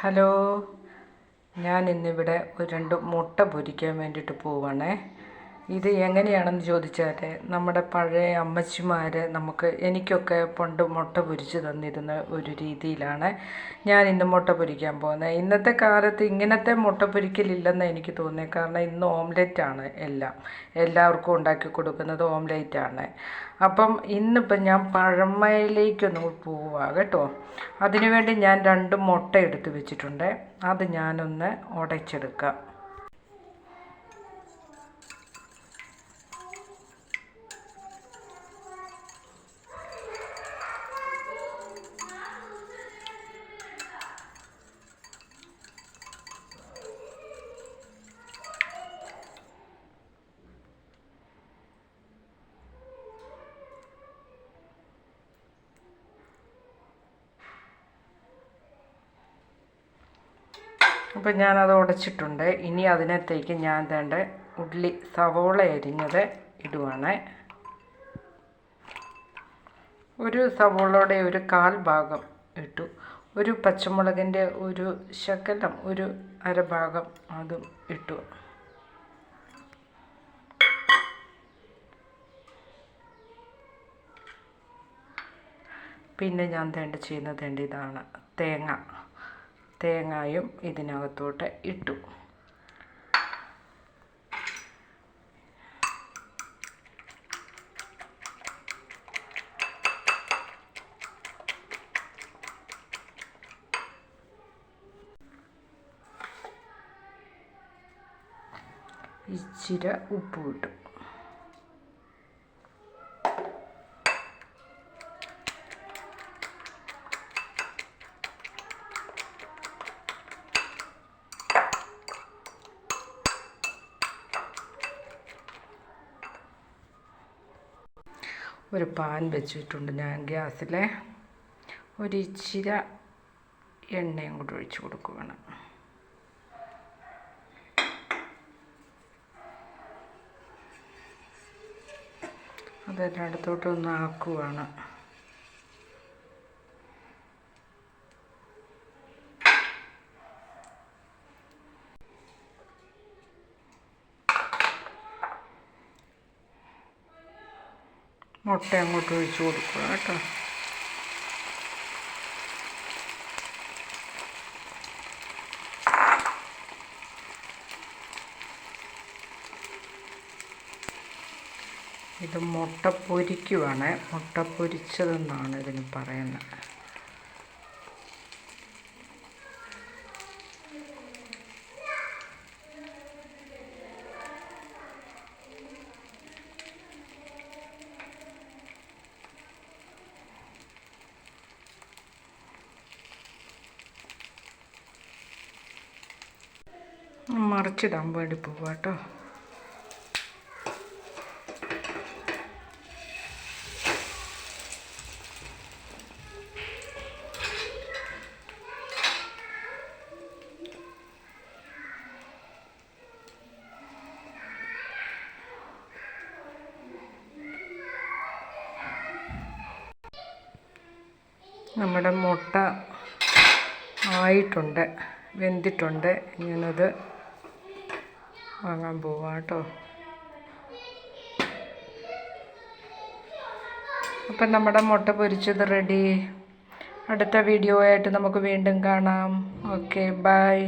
Hello. ഞാൻ ഇന്നിവിടെ ഒരു രണ്ട് മുട്ട പൊരിക്കാൻ വേണ്ടിയിട്ട് പോവാണേ. ഇത് എങ്ങനെയാണെന്ന് ചോദിച്ചാൽ നമ്മുടെ പഴയ അമ്മച്ചിമാർ നമുക്ക് എനിക്കൊക്കെ പണ്ട് മുട്ട പൊരിച്ച് തന്നിരുന്ന ഒരു രീതിയിലാണ് ഞാൻ ഇന്ന് മുട്ട പൊരിക്കാൻ പോകുന്നത്. ഇന്നത്തെ കാലത്ത് ഇങ്ങനത്തെ മുട്ട പൊരിക്കലില്ലെന്ന് എനിക്ക് തോന്നിയത് കാരണം ഇന്ന് ഓംലെറ്റ് ആണ് എല്ലാം. എല്ലാവർക്കും ഉണ്ടാക്കി കൊടുക്കുന്നത് ആണ്. അപ്പം ഇന്നിപ്പം ഞാൻ പഴമയിലേക്കൊന്ന് പോവുക കേട്ടോ. അതിനുവേണ്ടി ഞാൻ രണ്ട് മുട്ട എടുത്ത് വെച്ചിട്ടുണ്ട്. അത് ഞാനൊന്ന് ഉടച്ചെടുക്കാം അപ്പം ഞാനത് ഉടച്ചിട്ടുണ്ട്. ഇനി അതിനകത്തേക്ക് ഞാൻ തേണ്ട ഉള്ളി സവോള അരിഞ്ഞത് ഇടുവാണ്. ഒരു സവോളയുടെ ഒരു കാൽ ഭാഗം ഇട്ടു. ഒരു പച്ചമുളകിന്റെ ഒരു ശകലം ഒരു അരഭാഗം അതും ഇട്ടു. പിന്നെ ഞാൻ തേണ്ട ചെയ്യുന്നത് തേണ്ട ഇതാണ്. തേങ്ങ. തേങ്ങായും ഇതിനകത്തോട്ട് ഇട്ടു. ഇച്ചിരി ഉപ്പ് ഇട്ടു. ഒരു പാൻ വെച്ചിട്ടുണ്ട് ഞാൻ ഗ്യാസിൽ ഒരു ഇച്ചിരി എണ്ണയും കൂടി ഒഴിച്ച് കൊടുക്കുകയാണ് അതെല്ലായിടത്തോട്ട് ഒന്ന് ആക്കുവാണ്. മുട്ട അങ്ങോട്ട് ഒഴിച്ച് കൊടുക്കുക കേട്ടോ. ഇത് മുട്ട പൊരിക്കുവാണ്. മുട്ട പൊരിച്ചതെന്നാണ് ഇതിന് പറയുന്നത്. മറിച്ചിടാൻ വേണ്ടി പോവാട്ടോ നമ്മുടെ മുട്ട ആയിട്ടുണ്ട് വെന്തിട്ടുണ്ട്. ഞാനത് വാങ്ങാൻ പോവാം കേട്ടോ അപ്പം നമ്മുടെ മുട്ട പൊരിച്ചത് റെഡി അടുത്ത വീഡിയോ ആയിട്ട് നമുക്ക് വീണ്ടും കാണാം. Okay bye